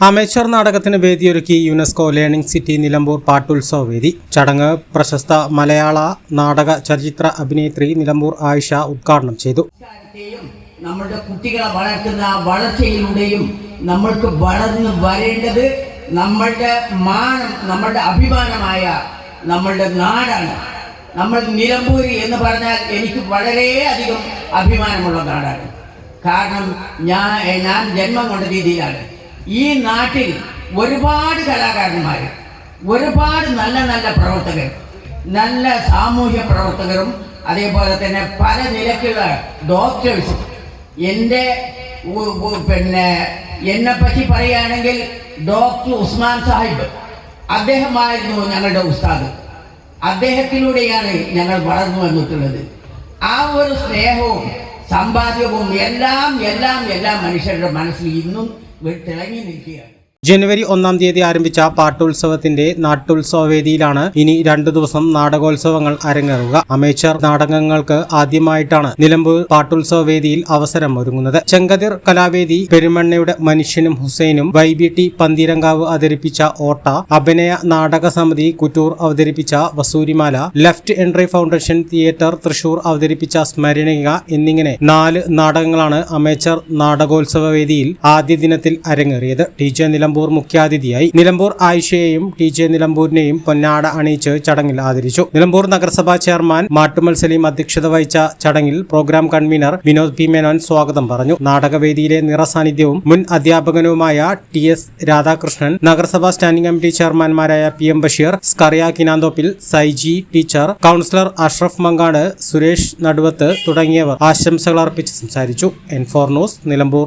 Amateur നാടകത്തിന് വേദിയൊരുക്കി UNESCO learning city Nilambur പാട്ടുത്സവ വേദി. ചടങ്ങ് പ്രശസ്ത മലയാള നാടക ചലച്ചിത്ര അഭിനേത്രി നിലമ്പൂർ ആയിഷ ഉദ്ഘാടനം ചെയ്തു. നമ്മുടെ കുട്ടികളെ വളർത്തുന്ന വളർച്ചയിലൂടെയും നമ്മൾക്ക് വളർന്നു വരേണ്ടത് നമ്മളുടെ മാനം നമ്മളുടെ അഭിമാനമായ നമ്മളുടെ നാടാണ്. നമ്മൾ നിലമ്പൂരി എന്ന് പറഞ്ഞാൽ എനിക്ക് വളരെയധികം അഭിമാനമുള്ള നാടാണ്. കാരണം ഞാൻ ഞാൻ ജന്മം കൊണ്ട രീതിയിലാണ്. ഈ നാട്ടിൽ ഒരുപാട് കലാകാരന്മാർ ഒരുപാട് നല്ല നല്ല പ്രവർത്തകർ നല്ല സാമൂഹ്യ പ്രവർത്തകരും അതേപോലെ തന്നെ പല നിലക്കുള്ള ഡോക്ടേഴ്സും എന്റെ പിന്നെ എന്നെ പറ്റി പറയുകയാണെങ്കിൽ ഡോക്ടർ ഉസ്മാൻ സാഹിബ്. അദ്ദേഹമായിരുന്നു ഞങ്ങളുടെ ഉസ്താദ്. അദ്ദേഹത്തിലൂടെയാണ് ഞങ്ങൾ വളർന്നു വന്നിട്ടുള്ളത്. ആ ഒരു സ്നേഹവും സമ്പാദ്യവും എല്ലാം എല്ലാം എല്ലാം മനുഷ്യരുടെ മനസ്സിൽ ഇന്നും തിളങ്ങി നിൽക്കുകയാണ്. ജനുവരി ഒന്നാം തീയതി ആരംഭിച്ച പാട്ടുത്സവത്തിന്റെ നാട്ടുത്സവ വേദിയിലാണ് ഇനി രണ്ടു ദിവസം നാടകോത്സവങ്ങൾ അരങ്ങേറുക. അമേച്ചർ നാടകങ്ങൾക്ക് ആദ്യമായിട്ടാണ് നിലമ്പൂർ പാട്ടുത്സവ വേദിയിൽ അവസരം ഒരുങ്ങുന്നത്. ചെങ്കതിർ കലാവേദി പെരുമണ്ണയുടെ മനുഷ്യനും ഹുസൈനും വൈബി ടി പന്തീരങ്കാവ് അവതരിപ്പിച്ച ഓട്ട അഭിനയ നാടക സമിതി കുറ്റൂർ അവതരിപ്പിച്ച Vasoorimala left entry foundation theatre Thrissur അവതരിപ്പിച്ച സ്മരണിക എന്നിങ്ങനെ നാല് നാടകങ്ങളാണ് അമേച്ചർ നാടകോത്സവ വേദിയിൽ ആദ്യ ദിനത്തിൽ അരങ്ങേറിയത്. ടി ജെ നിലമ്പൂർ മുഖ്യാതിഥിയായി നിലമ്പൂർ ആയിഷയെയും ടി ജെ നിലമ്പൂരിനെയും പൊന്നാട അണിയിച്ച് ചടങ്ങിൽ ആദരിച്ചു. നിലമ്പൂർ നഗരസഭാ ചെയർമാൻ മാട്ടുമൽ സലീം അധ്യക്ഷത വഹിച്ച ചടങ്ങിൽ programme convener Vinod P Menon സ്വാഗതം പറഞ്ഞു. നാടകവേദിയിലെ നിറസാന്നിധ്യവും മുൻ അധ്യാപകനുമായ ടി എസ് രാധാകൃഷ്ണൻ നഗരസഭാ standing committee ചെയർമാൻമാരായ P M Basheer Scaria Kinanthoppil Saiji teacher councillor Ashraf Mankad Suresh Naduvath തുടങ്ങിയവർ ആശംസകൾ അർപ്പിച്ച് സംസാരിച്ചു N four news Nilambur